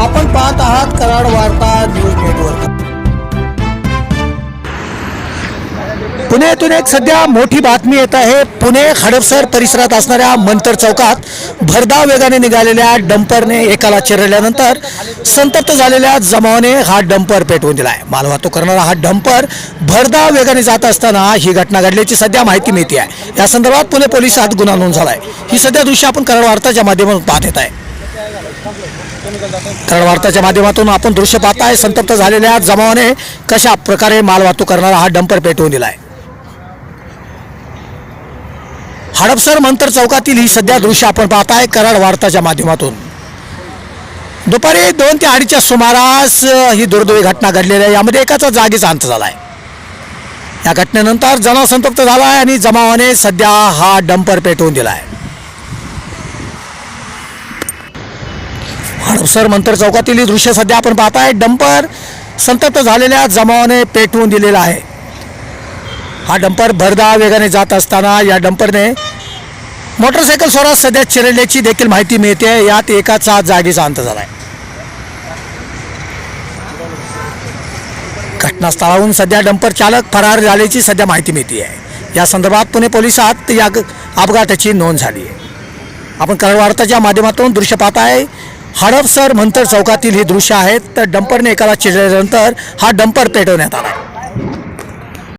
आपण पाहत आहात कराड वार्ता न्यूज नेटवर्क. पुण्यातून एक सध्या मोठी बातमी येत आहे. पुणे हडपसर परिसरात असणाऱ्या मंतर चौकात भरधाव वेगाने निघालेल्या डंपरने एकाला चिरडल्यानंतर संतप्त झालेल्या जमावाने हा डंपर पेटवून दिला आहे मालवाहतूक करणारा हा डंपर भरधाव वेगाने जात असताना ही घटना घडल्याची सध्या माहिती मिळते आहे या संदर्भात पुणे पोलिसात गुन्हा नोंद झाला आहे ही सध्या दृश्य आपण कराड वार्ताच्या माध्यमातून पाहत येत आहे. तर वार्ताच्या माध्यमातून आपण दृश्य पाहताय संतप्त झालेल्या जमावाने कशा प्रकारे माल वाहतूक करणारा हा डंपर पेटवून दिलाय. हडपसर मंतर चौकातील ही सध्या दृश्य आपण पाहताय कराड वार्ताच्या माध्यमातून. दुपारी दोन ते अडीचच्या सुमारास ही दुर्दैवी घटना घडलेली आहे. यामध्ये एकाचा जागीच अंत झाला आहे या घटनेनंतर जमाव संतप्त झाला आहे आणि जमावाने सध्या हा डंपर पेटवून दिला आहे हडपसर मंतर चौकातील दृश्य सध्या आपण पाहताय. डंपर संतप्त झालेल्या जमावाने पेटवून दिलेला आहे. हा डंपर भरदा वेगाने जात असताना या डंपरने मोटरसायकल स्वरात सध्या चिरडल्याची देखील माहिती मिळते यात एकाचा जागीचा अंत झाला आहे घटनास्थळाहून सध्या डंपर चालक फरार झाल्याची सध्या माहिती मिळते आहे या संदर्भात पुणे पोलिसात या अपघाताची नोंद झाली आहे. आपण कराड वार्ताच्या माध्यमातून दृश्य पाहताय. हडपसर मंतर चौकातील ही दृश्य आहेत तर डंपरने एकाला चिरल्यानंतर हा डंपर पेटवण्यात आला.